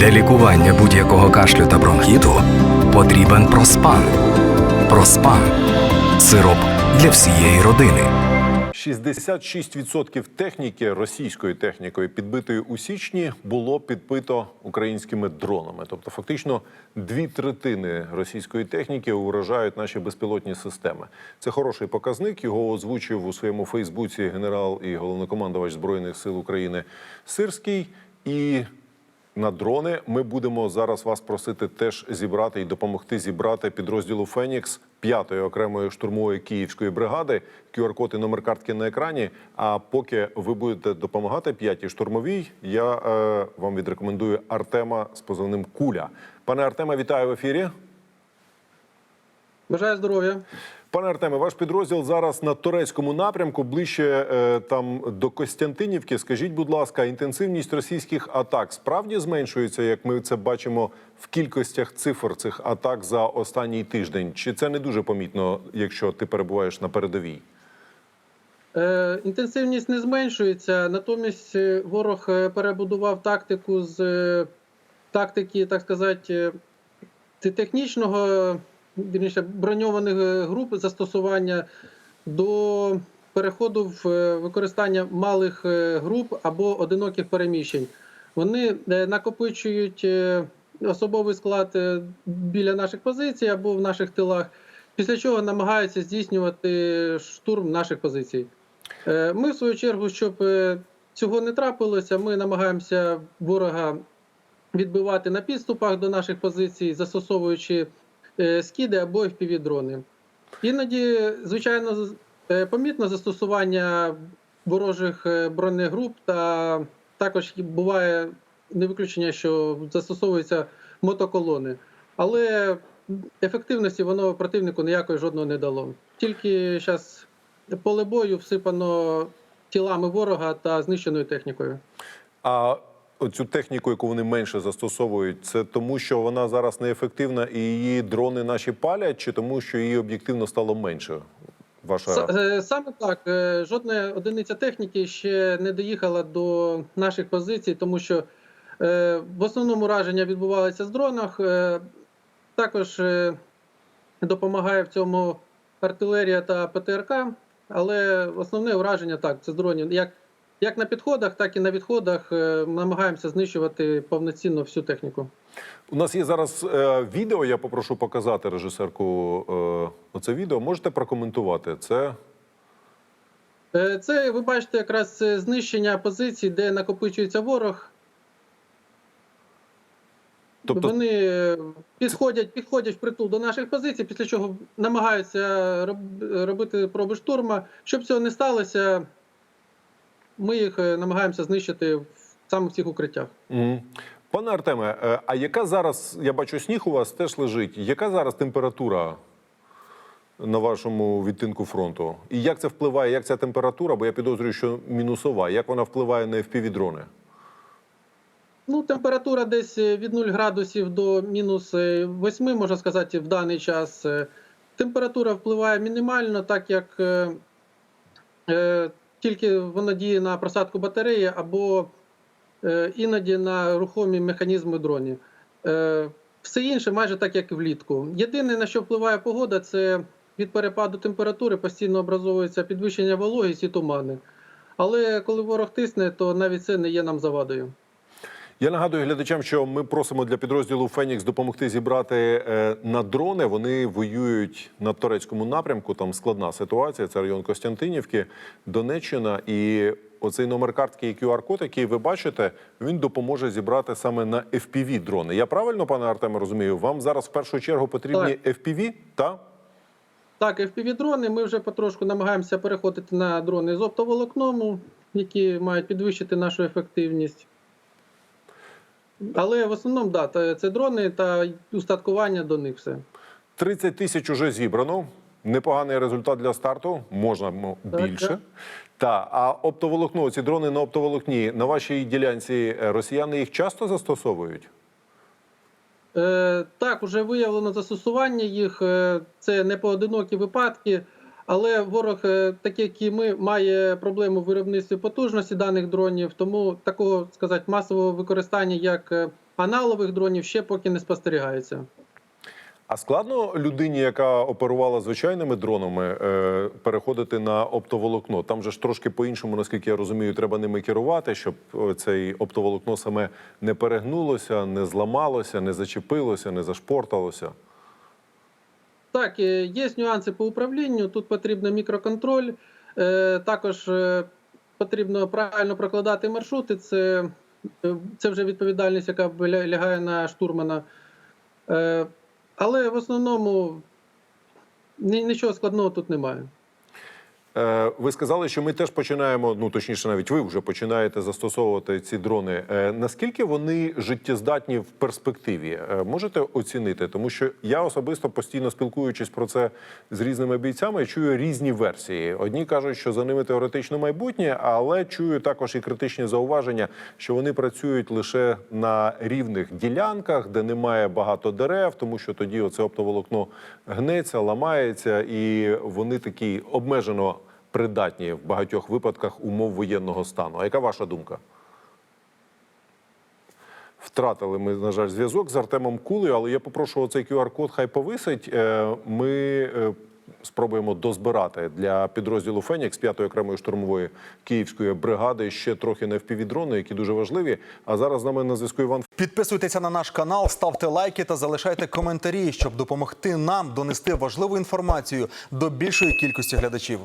Для лікування будь-якого кашлю та бронхіту потрібен проспан. Проспан сироп для всієї родини. 66% техніки російської технікою, підбитої у січні, було підбито українськими дронами. Тобто, фактично, дві третини російської техніки уражають наші безпілотні системи. Це хороший показник. Його озвучив у своєму Фейсбуці генерал і головнокомандувач збройних сил України Сирський. І на дрони ми будемо зараз вас просити теж зібрати і допомогти зібрати підрозділу Фенікс 5-ї окремої штурмової київської бригади. QR-код і номер картки на екрані. А поки ви будете допомагати 5-й штурмовій, я е, вам відрекомендую Артема з позивним Куля. Пане Артеме, вітаю в ефірі. Бажаю здоров'я. Пане Артеме, ваш підрозділ зараз на турецькому напрямку, ближче е, там до Костянтинівки. Скажіть, будь ласка, інтенсивність російських атак справді зменшується, як ми це бачимо в кількостях цифр цих атак за останній тиждень? Чи це не дуже помітно, якщо ти перебуваєш на передовій? Е, інтенсивність не зменшується, натомість е, ворог перебудував тактику з тактики, так сказати, технічного, вірніше, броньованих е, груп застосування до переходу в е, використання малих е, груп або одиноких переміщень. Вони накопичують особовий склад біля наших позицій або в наших тилах, після чого намагаються здійснювати штурм наших позицій. Ми, в свою чергу, щоб цього не трапилося, ми намагаємося ворога відбивати на підступах до наших позицій, застосовуючи е, скиди або FPV-дрони. Іноді, звичайно, е, помітно застосування ворожих е, бронегруп, та також буває не виключення, що застосовуються мотоколони. Але ефективності воно противнику ніякої жодного не дало. Тільки зараз поле бою всипано тілами ворога та знищеною технікою. А оцю техніку, яку вони менше застосовують, це тому, що вона зараз неефективна і її дрони наші палять, чи тому, що її об'єктивно стало менше? Ваша е, Саме так, е, жодна одиниця техніки ще не доїхала до наших позицій, тому що е, в основному ураження відбувалися з дронах. Також допомагає в цьому артилерія та ПТРК, але основне ураження так, це з дронів. Як, як на підходах, так і на відходах е, намагаємося знищувати повноцінно всю техніку. У нас є зараз е, відео. Я попрошу показати режисерку. Е, оце відео можете прокоментувати. Це Е, Це ви бачите якраз е, знищення позицій, де накопичується ворог. тобто Вони підходять, підходять впритул до наших позицій, після чого намагаються роб- робити проби штурма. Щоб цього не сталося, ми їх е, намагаємося знищити саме в цих укриттях. Мгм. Пане Артеме, е, а яка зараз, я бачу, сніг у вас теж лежить. Яка зараз температура на вашому відтинку фронту? І як це впливає, як ця температура, бо я підозрюю, що мінусова, як вона впливає на FPV-дрони? Ну, температура десь е, від 0 градусів до мінус е, 8, можна сказати, в даний час. Температура впливає мінімально, так як тільки воно діє на просадку батареї або е, іноді на рухомі механізми дронів. Е, все інше майже так, як і влітку. Єдине, на що впливає погода, це від перепаду температури постійно образовується підвищення вологість і тумани. Але коли ворог тисне, то навіть це не є нам завадою. Я нагадую глядачам, що ми просимо для підрозділу Фенікс допомогти зібрати е, на дрони. Вони воюють на турецькому напрямку. Там складна ситуація. Це район Костянтинівки, Донеччина. І оцей номер картки і QR-код, який ви бачите, він допоможе зібрати саме на FPV дрони. Я правильно, пане Артеме, розумію? Вам зараз в першу чергу потрібні FPV, та? Так, FPV-дрони ми вже потрошку намагаємося переходити на дрони з оптоволокном, які мають підвищити нашу ефективність. Але в основному, да, це дрони та устаткування до них все. 30 тисяч уже зібрано. Непоганий результат для старту, можна м, Так, більше. так. Та а оптоволокно, ці дрони на оптоволокні на вашій ділянці е, росіяни їх часто застосовують? Е, так, вже виявлено застосування їх. е, Це не поодинокі випадки, але ворог, е, так як і ми, має проблему в виробництві потужності даних дронів, тому такого сказати масового використання, як е, Аналових дронів ще поки не спостерігається. А складно людині, яка оперувала звичайними дронами, е, переходити на оптоволокно. Там же ж трошки по-іншому, наскільки я розумію, треба ними керувати, щоб цей оптоволокно саме не перегнулося, не зламалося, не зачепилося, не зашпорталося. Так, е, є нюанси по управлінню. Тут потрібен мікроконтроль. Е, Також е, потрібно правильно прокладати маршрути. Це, це вже відповідальність, яка лягає на штурмана. Але в основному нічого складного тут немає. Е, Ви сказали, що ми теж починаємо, ну точніше, навіть ви вже починаєте застосовувати ці дрони. Е, Наскільки вони життєздатні в перспективі? Е, Можете оцінити? Тому що я особисто постійно спілкуючись про це з різними бійцями, чую різні версії. Одні кажуть, що за ними теоретично майбутнє, але чую також і критичні зауваження, що вони працюють лише на рівних ділянках, де немає багато дерев, тому що тоді оце оптоволокно гнеться, ламається, і вони такі обмежено придатні в багатьох випадках умов воєнного стану. А яка ваша думка? Втратили ми, на жаль, зв'язок з Артемом Кулею, але я попрошу оцей QR-код хай повисить. Е, Ми е, спробуємо дозбирати для підрозділу Фенікс 5-ї окремої штурмової київської бригади ще трохи на впівдрони, які дуже важливі. А зараз з нами на зв'язку Іван Підписуйтеся на наш канал, ставте лайки та залишайте коментарі, щоб допомогти нам донести важливу інформацію до більшої кількості глядачів.